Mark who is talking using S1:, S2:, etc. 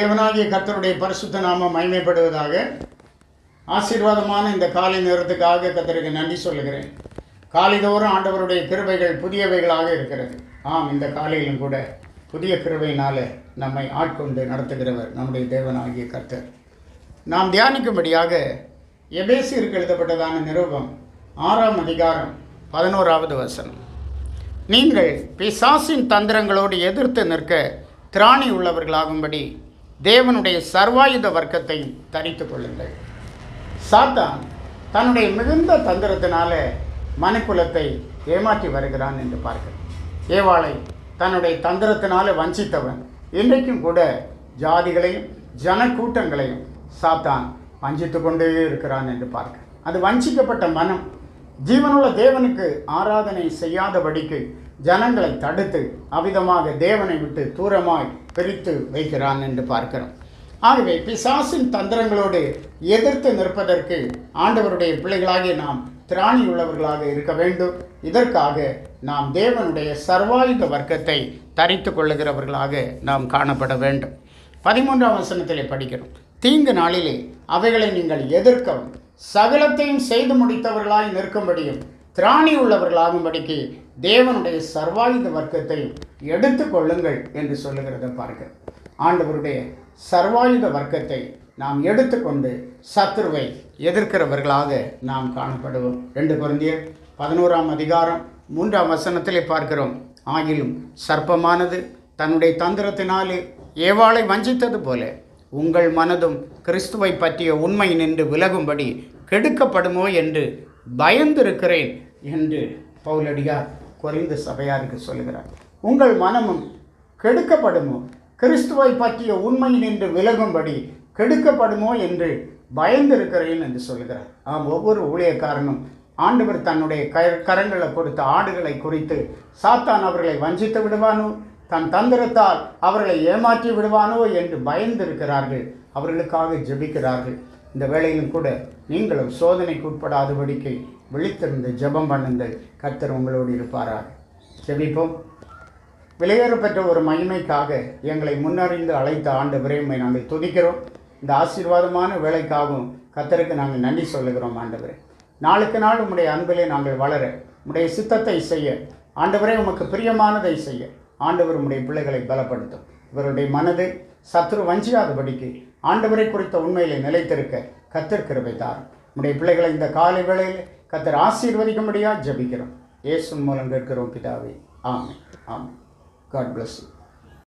S1: தேவனாகிய கர்த்தருடைய பரிசுத்த நாமம் மயமைப்படுவதாக ஆசீர்வாதமான இந்த காலை நேரத்துக்காக கர்த்தருக்கு நன்றி சொல்லுகிறேன். காலைதோறும் ஆண்டவருடைய கிருபைகள் புதியவைகளாக இருக்கிறது. ஆம் இந்த காலையிலும் கூட புதிய கிருபையினால நம்மை ஆட்கொண்டு நடத்துகிறவர் நம்முடைய தேவனாகிய கர்த்தர். நாம் தியானிக்கும்படியாக எபேசியருக்கு எழுதப்பட்டதான நிருபம் ஆறாம் அதிகாரம் பதினோராவது வசனம். நீங்கள் பிசாசின் தந்திரங்களோடு எதிர்த்து நிற்க திராணி உள்ளவர்களாகும்படி தேவனுடைய சர்வாயுத வர்க்கத்தை தரித்து கொள்ளுங்கள். சாத்தான் தன்னுடைய மிகுந்த தந்திரத்தினால மனுக்குலத்தை ஏமாற்றி வருகிறான் என்று பார்க்கிறோம் ஏவாளை தன்னுடைய தந்திரத்தினால வஞ்சித்தவன். இன்றைக்கும் கூட ஜாதிகளையும் ஜனக்கூட்டங்களையும் சாத்தான் வஞ்சித்து கொண்டே இருக்கிறான் என்று பார்க்க அது வஞ்சிக்கப்பட்ட மனம். ஜீவனுள்ள தேவனுக்கு ஆராதனை செய்யாதபடிக்கு ஜனங்களை தடுத்து அவிதமாக தேவனை விட்டு தூரமாய் பிரித்து வைக்கிறான் என்று பார்க்கிறோம். ஆகவே பிசாசின் தந்திரங்களோடு எதிர்த்து நிற்பதற்கு ஆண்டவருடைய பிள்ளைகளாகிய நாம் திராணி உள்ளவர்களாக இருக்க வேண்டும். இதற்காக நாம் தேவனுடைய சர்வாயுத வர்க்கத்தை தரித்து கொள்ளுகிறவர்களாக நாம் காணப்பட வேண்டும். பதிமூன்றாம் வசனத்திலே படிக்கிறோம். தீங்கு நாளிலே அவைகளை நீங்கள் எதிர்க்கவும் சகலத்தையும் செய்து முடித்தவர்களாய் நிற்கும்படியும் திராணி உள்ளவர்களாகும்படிக்கு தேவனுடைய சர்வாயுத வர்க்கத்தை எடுத்துக்கொள்ளுங்கள் என்று சொல்லுகிறத பார்க்க ஆண்டவருடைய சர்வாயுத வர்க்கத்தை நாம் எடுத்துக்கொண்டு சத்துருவை எதிர்க்கிறவர்களாக நாம் காணப்படுவோம். ரெண்டு குழந்தையர் பதினோராம் அதிகாரம் மூன்றாம் வசனத்திலே பார்க்கிறோம். ஆகிலும் சர்ப்பமானது தன்னுடைய தந்திரத்தினாலே ஏவாளை வஞ்சித்தது போல உங்கள் மனதும் கிறிஸ்துவை பற்றிய உண்மை நின்று விலகும்படி கெடுக்கப்படுமோ என்று பயந்திருக்கிறேன் என்று பவுலடியார் குறைந்த சபையாருக்கு சொல்லுகிறார். உங்கள் மனமும் கெடுக்கப்படுமோ கிறிஸ்துவை பற்றிய உண்மை நின்று விலகும்படி கெடுக்கப்படுமோ என்று பயந்திருக்கிறேன் என்று சொல்கிறார் ஆம் ஒவ்வொரு ஊழியக்காரனும் ஆண்டவர் தன்னுடைய க கரங்களை கொடுத்த ஆடுகளை குறித்து சாத்தான் அவர்களை வஞ்சித்து விடுவானோ? தன் தந்திரத்தால் அவர்களை ஏமாற்றி விடுவானோ என்று பயந்திருக்கிறார்கள். அவர்களுக்காக ஜெபிக்கிறார்கள். இந்த வேளையிலும் கூட நீங்களும் சோதனைக்கு உட்படாதபடிக்கு விழித்திருந்து ஜெபம் பண்ணுங்கள். கர்த்தர் உங்களோடு இருப்பாராக. ஜெபிப்போம். விலையேற பெற்ற ஒரு மகிமைக்காக எங்களை முன்னறிந்து அழைத்த ஆண்டு விரைமை நாங்கள் துதிக்கிறோம். இந்த ஆசீர்வாதமான வேலைக்காகவும் கத்தருக்கு நாங்கள் நன்றி சொல்லுகிறோம் ஆண்டவரே. நாளுக்கு நாள் உம்முடைய அன்பிலே நாங்கள் வளர உம்முடைய சித்தத்தை செய்ய ஆண்டவரே உமக்கு பிரியமானதை செய்ய ஆண்டவர் உம்முடைய பிள்ளைகளை பலப்படுத்தும். இவருடைய மனது சத்ரு வஞ்சியாதபடிக்கு ஆண்டவரை குறித்த உண்மையிலே நிலைத்திருக்க கத்தர் கிருபை தாரும் உம்முடைய பிள்ளைகளை இந்த காலை வேளையில் கத்தர் ஆசீர்வதிக்கும்படியாக ஜபிக்கிறோம். இயேசு மூலம் கேட்கிறோம் பிதாவே. ஆமென். ஆமாம் காட் பிளஸ் யூ